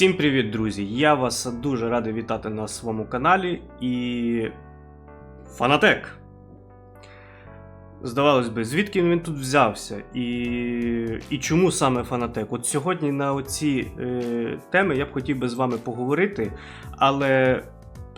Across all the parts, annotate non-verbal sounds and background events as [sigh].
Всім привіт, друзі! Я вас дуже радий вітати на своєму каналі і. Фанатек! Здавалось би, звідки він тут взявся? І, і чому саме Фанатек? От сьогодні на оці е, теми я б хотів би з вами поговорити, але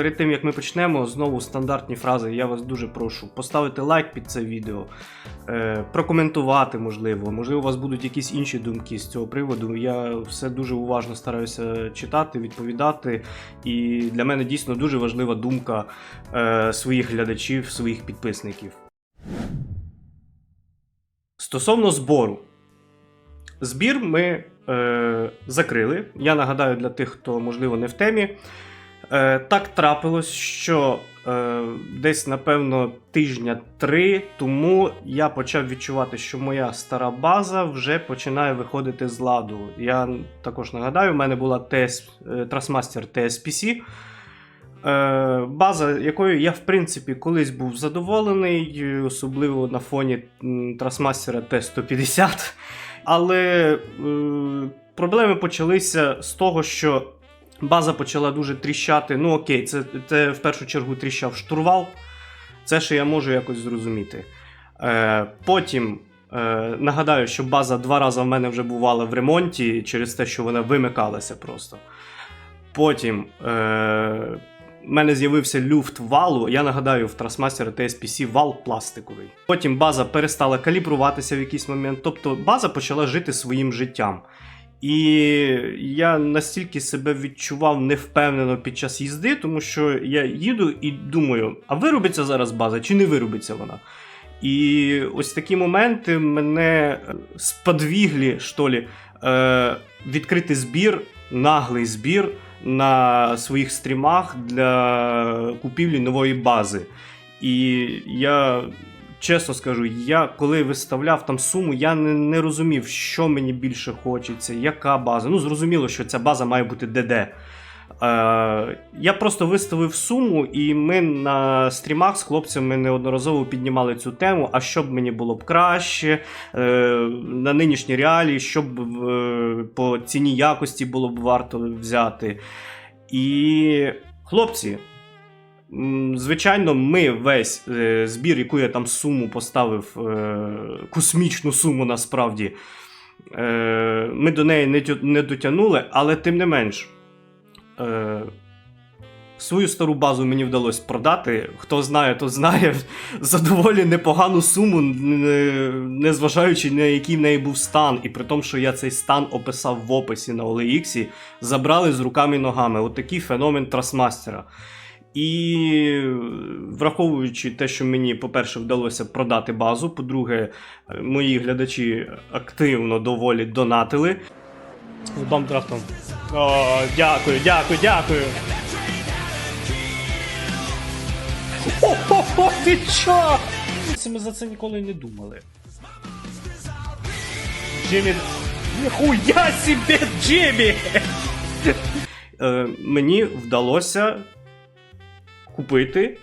перед тим як ми почнемо, знову стандартні фрази. Я вас дуже прошу поставити лайк під це відео, е, прокоментувати, можливо. Можливо, у вас будуть якісь інші думки з цього приводу. Я все дуже уважно стараюся читати, відповідати. І для мене дійсно дуже важлива думка е, своїх глядачів, своїх підписників. Стосовно збору. Збір ми е, закрили. Я нагадаю для тих, хто, можливо, не в темі. Е, так трапилось, що е, десь, напевно, тижня три тому я почав відчувати, що моя стара база вже починає виходити з ладу. Я також нагадаю, в мене була TS, е, Trustmaster TSPC. Е, База, якою я, в принципі, колись був задоволений, особливо на фоні м, Trustmaster T150. Але е, проблеми почалися з того, що база почала дуже тріщати. Ну, окей, це, це в першу чергу тріщав штурвал. Це ще я можу якось зрозуміти. Е, потім е, нагадаю, що база два рази в мене вже бувала в ремонті через те, що вона вимикалася просто. Потім е, в мене з'явився люфт валу. Я нагадаю, в Trustmaster TSPC вал пластиковий. Потім база перестала калібруватися в якийсь момент. Тобто база почала жити своїм життям. І я настільки себе відчував невпевнено під час їзди, тому що я їду і думаю, а виробиться зараз база чи не виробиться вона? І ось такі моменти мене е, сподвіглі, що лі, е, відкрити збір, наглий збір на своїх стрімах для купівлі нової бази. І я чесно скажу, я коли виставляв там суму, я не, не розумів, що мені більше хочеться, яка база. Ну, зрозуміло, що ця база має бути ДД. Е, я просто виставив суму, і ми на стрімах з хлопцями неодноразово піднімали цю тему. А що б мені було б краще е, на нинішні реалії, що б е, по ціні якості було б варто взяти. І хлопці, звичайно, ми весь е, збір, яку я там суму поставив, е, космічну суму насправді. Е, ми до неї не, не дотягнули, але тим не менш. Е, свою стару базу мені вдалося продати. Хто знає, то знає. [laughs] За доволі непогану суму, не- незважаючи на який в неї був стан. І при тому, що я цей стан описав в описі на OLX, забрали з руками і ногами. От феномен трасмастера. І враховуючи те, що мені, по-перше, вдалося продати базу, по-друге, е, мої глядачі активно доволі донатили. З бамдрафтом. О, дякую, дякую, дякую. Хо-хо-хо, ти чо? Ми за це ніколи не думали. Джиммі... Ніхуя себе, Джиммі! е, мені вдалося купити.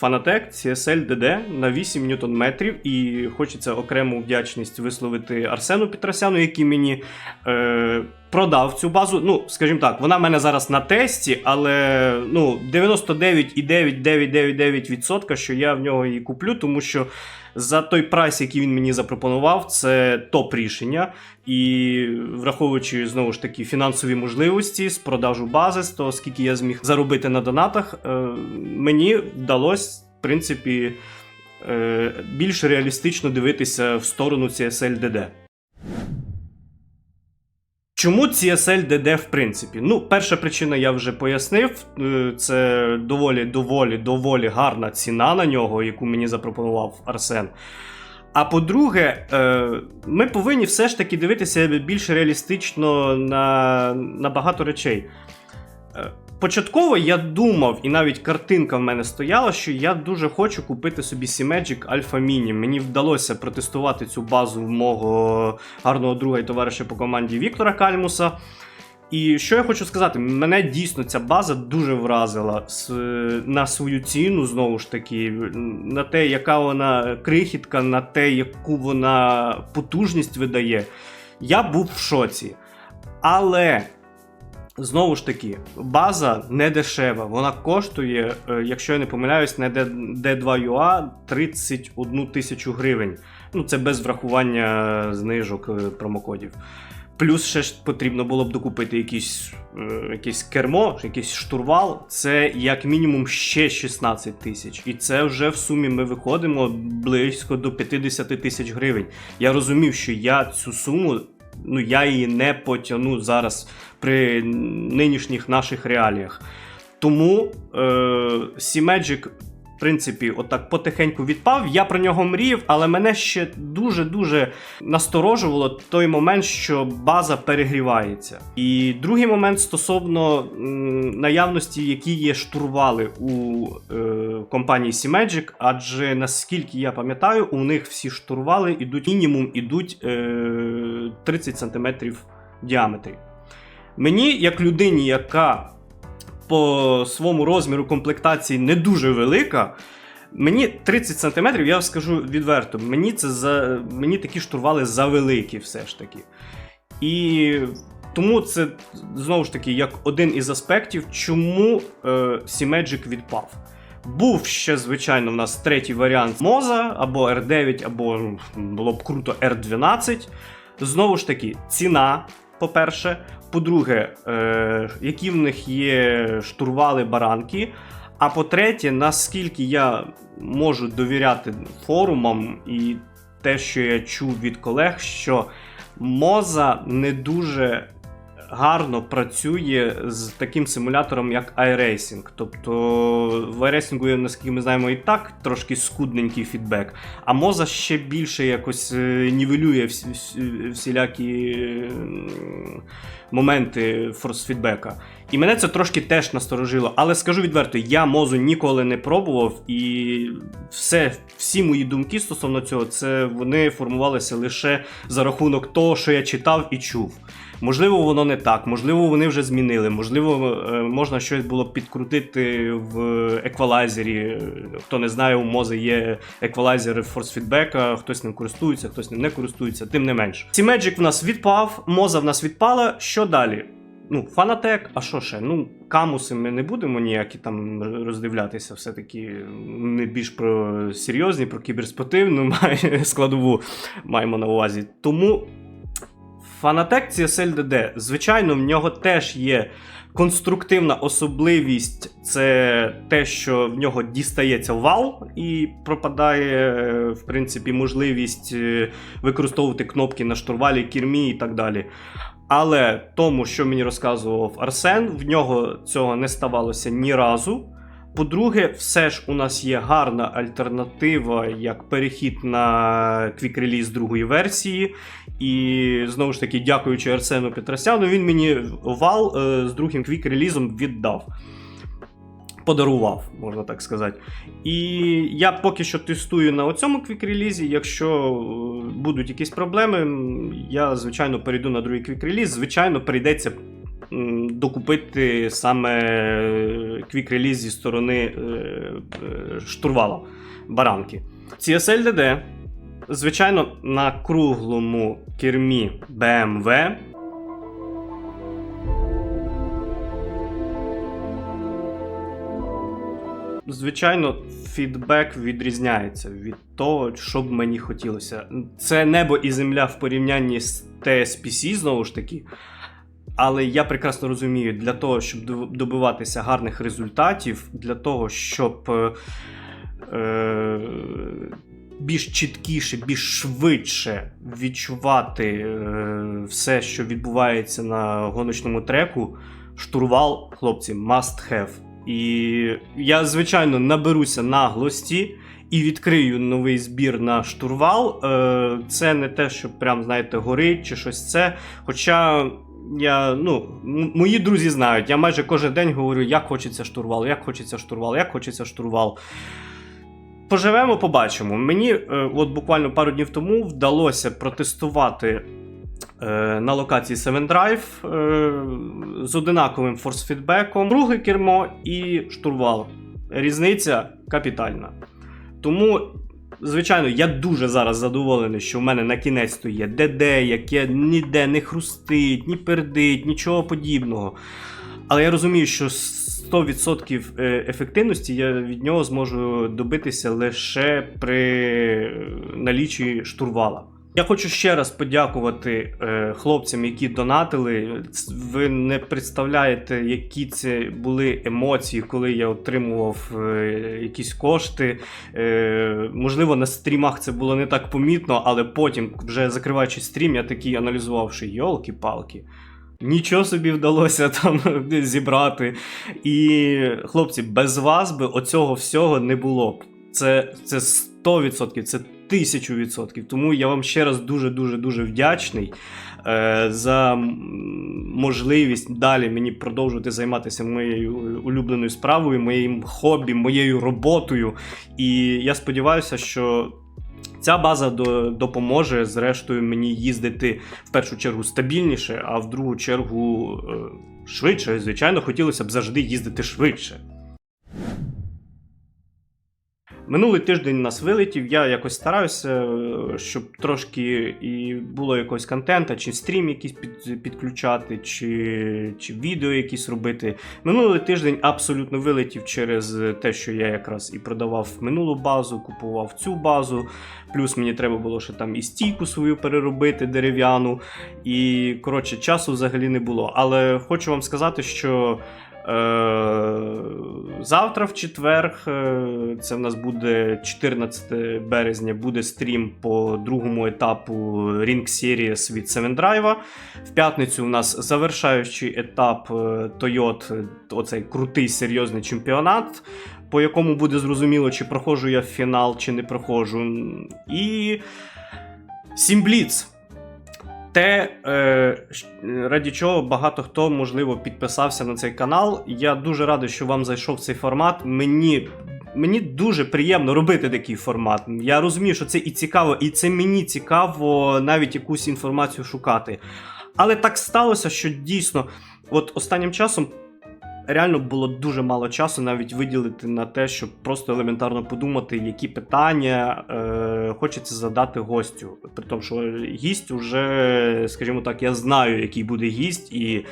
Fanatec CSL DD на 8 ньютон-метрів, і хочеться окрему вдячність висловити Арсену Петросяну, який мені е, продав цю базу. Ну, скажімо так, вона в мене зараз на тесті, але ну, 99,9999%, що я в нього її куплю, тому що за той прайс, який він мені запропонував, це топ рішення. І враховуючи знову ж таки фінансові можливості з продажу бази, з того скільки я зміг заробити на донатах, е, мені вдалося, в принципі, е, більш реалістично дивитися в сторону CSL DD. Чому CSL DD в принципі? Ну, перша причина я вже пояснив. Е, Це доволі, доволі, доволі гарна ціна на нього, яку мені запропонував Арсен. А по-друге, е, ми повинні все ж таки дивитися більш реалістично на, на багато речей. Початково я думав, і навіть картинка в мене стояла, що я дуже хочу купити собі Magic Alpha Mini. Мені вдалося протестувати цю базу в мого гарного друга і товариша по команді Віктора Кальмуса. І що я хочу сказати, мене дійсно ця база дуже вразила на свою ціну, знову ж таки, на те, яка вона крихітка, на те, яку вона потужність видає. Я був в шоці. Але Знову ж таки, база не дешева. Вона коштує, е, якщо я не помиляюсь, на D2UA 31 тисячу гривень. Ну, це без врахування знижок е, промокодів. Плюс ще ж потрібно було б докупити якийсь, е, якийсь кермо, якийсь штурвал. Це як мінімум ще 16 тисяч. І це вже в сумі ми виходимо близько до 50 тисяч гривень. Я розумів, що я цю суму. Ну, я її не потягну зараз при нинішніх наших реаліях. Тому е, Сімеджик, в принципі, отак потихеньку відпав. Я про нього мріяв, але мене ще дуже-дуже насторожувало той момент, що база перегрівається. І другий момент стосовно м, наявності, які є штурвали у е, компанії Сімеджик, адже наскільки я пам'ятаю, у них всі штурвали ідуть мінімум ідуть е, 30 см діаметрі. Мені, як людині, яка по своєму розміру комплектації не дуже велика. Мені 30 см, я скажу відверто, мені це за мені такі штурвали завеликі, все ж таки. І тому це знову ж таки як один із аспектів, чому е, Сімеджик відпав. Був ще, звичайно, в нас третій варіант Моза або R9, або ну, було б круто R12. Знову ж таки, ціна, по-перше. По-друге, е, які в них є штурвали баранки. А по-третє, наскільки я можу довіряти форумам і те, що я чув від колег, що Моза не дуже гарно працює з таким симулятором, як iRacing. Тобто в iRacing, наскільки ми знаємо, і так трошки скудненький фідбек, а Моза ще більше якось е, нівелює всі, всі- всілякі моменти форс-фідбека. І мене це трошки теж насторожило. Але скажу відверто, я мозу ніколи не пробував, і все, всі мої думки стосовно цього, це вони формувалися лише за рахунок того, що я читав і чув. Можливо, воно не так, можливо, вони вже змінили, можливо, е, можна щось було підкрутити в еквалайзері. Хто не знає, у Мози є еквалайзери форс-фідбека, хтось ним користується, хтось ним не користується, тим не менш. Сімеджик в нас відпав, Моза в нас відпала. Що далі? Ну, Фанатек, а що ще? Ну, камуси ми не будемо ніякі там роздивлятися, все-таки ми більш про серйозні, про кіберспортивну [laughs] складову маємо на увазі. Тому Фанатек CSL DD, звичайно, в нього теж є конструктивна особливість, це те, що в нього дістається вал і пропадає, в принципі, можливість е, використовувати кнопки на штурвалі, кірмі і так далі. Але тому, що мені розказував Арсен, в нього цього не ставалося ні разу. По-друге, все ж у нас є гарна альтернатива як перехід на квік-реліз другої версії. І знову ж таки, дякуючи Арсену Петросяну, він мені вал е, з другим квік-релізом віддав. Подарував, можна так сказати. І я поки що тестую на цьому квік-релізі. Якщо е, будуть якісь проблеми, я, звичайно, перейду на другий квік-реліз. Звичайно, прийдеться докупити саме квік-реліз зі сторони е, е, штурвала баранки. CSL DD, звичайно, на круглому кермі BMW. Звичайно, фідбек відрізняється від того, що б мені хотілося. Це небо і земля в порівнянні з TSPC, знову ж таки. Але я прекрасно розумію, для того, щоб доб- добиватися гарних результатів, для того, щоб е, е, більш чіткіше, більш швидше відчувати е, все, що відбувається на гоночному треку, штурвал, хлопці, must have. І я, звичайно, наберуся наглості і відкрию новий збір на штурвал. Е, Це не те, що прям, знаєте, горить чи щось це. Хоча я, ну, мої друзі знають, я майже кожен день говорю, як хочеться штурвал, як хочеться штурвал, як хочеться штурвал. Поживемо, побачимо. Мені е, от буквально пару днів тому вдалося протестувати е, на локації Seven Drive е, з одинаковим форс-фідбеком, друге кермо і штурвал. Різниця капітальна. Тому Звичайно, я дуже зараз задоволений, що в мене на кінець то є ДД, яке ніде не хрустить, ні пердить, нічого подібного. Але я розумію, що 100% е, ефективності я від нього зможу добитися лише при е, налічі штурвала. Я хочу ще раз подякувати е, хлопцям, які донатили. Ви не представляєте, які це були емоції, коли я отримував е, якісь кошти. Е, можливо, на стрімах це було не так помітно, але потім, вже закриваючи стрім, я такий аналізував, що йолки-палки. Нічого собі вдалося [laughs] там зібрати. І, хлопці, без вас би оцього всього не було б. Це, це 100%, це 1000%. Тому я вам ще раз дуже-дуже дуже вдячний е, за можливість далі мені продовжувати займатися моєю улюбленою справою, моїм хобі, моєю роботою. І я сподіваюся, що. Ця база допоможе, зрештою, мені їздити в першу чергу стабільніше, а в другу чергу е, швидше. Звичайно, хотілося б завжди їздити швидше. Минулий тиждень нас вилетів. Я якось стараюся, е, щоб трошки і було якогось контента, чи стрім якийсь під, підключати, чи, чи відео якісь робити. Минулий тиждень абсолютно вилетів через те, що я якраз і продавав минулу базу, купував цю базу. Плюс мені треба було ще там і стійку свою переробити дерев'яну. І коротше, часу взагалі не було. Але хочу вам сказати, що. Е, Завтра в четвер, е, це в нас буде 14 березня, буде стрім по другому етапу Ring Series від Seven Drive. В п'ятницю у нас завершаючий етап е, Toyota, оцей крутий серйозний чемпіонат, по якому буде зрозуміло, чи проходжу я в фінал, чи не проходжу. І Сімбліц. Те, е, раді чого багато хто, можливо, підписався на цей канал. Я дуже радий, що вам зайшов цей формат. Мені, мені дуже приємно робити такий формат. Я розумію, що це і цікаво, і це мені цікаво навіть якусь інформацію шукати. Але так сталося, що дійсно, от останнім часом. Реально було дуже мало часу навіть виділити на те, щоб просто елементарно подумати, які питання е, хочеться задати гостю. При тому, що гість уже, скажімо так, я знаю, який буде гість, і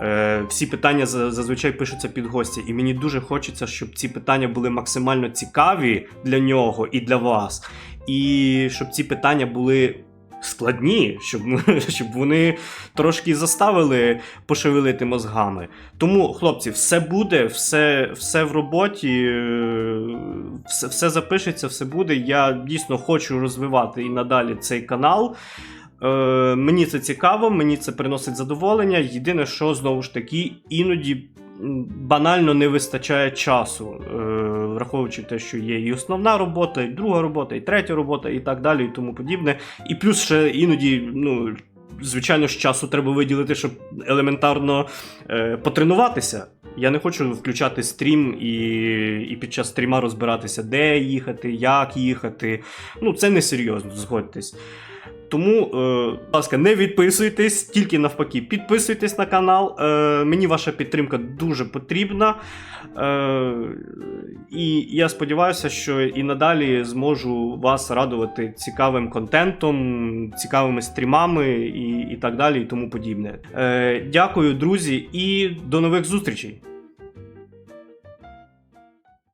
е, всі питання зазвичай пишуться під гостя. І мені дуже хочеться, щоб ці питання були максимально цікаві для нього і для вас. І щоб ці питання були складні, щоб, [laughs] щоб вони трошки заставили пошевелити мозгами. Тому, хлопці, все буде, все, все в роботі, е, все, все запишеться, все буде. Я дійсно хочу розвивати і надалі цей канал. Е, мені це цікаво, мені це приносить задоволення. Єдине, що знову ж таки, іноді банально не вистачає часу, е, враховуючи те, що є і основна робота, і друга робота, і третя робота, і так далі, і тому подібне. І плюс ще іноді, ну. Звичайно ж, часу треба виділити, щоб елементарно е, потренуватися. Я не хочу включати стрім і, і під час стріма розбиратися, де їхати, як їхати. Ну, це не серйозно, згодьтесь. Тому, е, будь ласка, не відписуйтесь, тільки навпаки, підписуйтесь на канал. Е, мені ваша підтримка дуже потрібна. Е, і я сподіваюся, що і надалі зможу вас радувати цікавим контентом, цікавими стрімами і, і так далі, і тому подібне. Е, дякую, друзі, і до нових зустрічей!